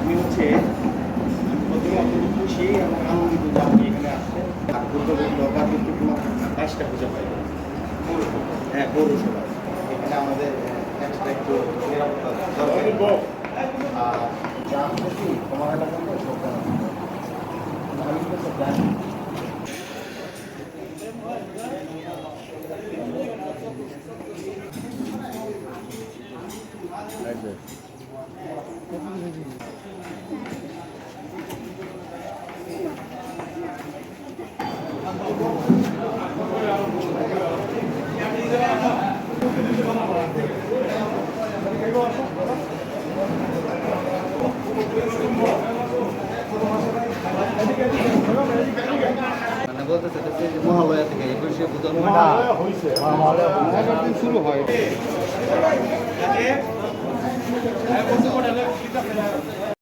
আমি হচ্ছে প্রথমে অত্যন্ত খুশি এবং আনন্দিত যে আপনি এখানে আসছেন। আর দুর্গাপুর কিন্তু তোমার বাইশটা পূজা পাইবে হ্যাঁ পৌরসভা এখানে আমাদের এক্সট্রা একটু নিরাপত্তা দরকার। আর গ্রাম তোমার এলাকাতে মহালয়া থেকে একুশে বুধন শুরু হয়।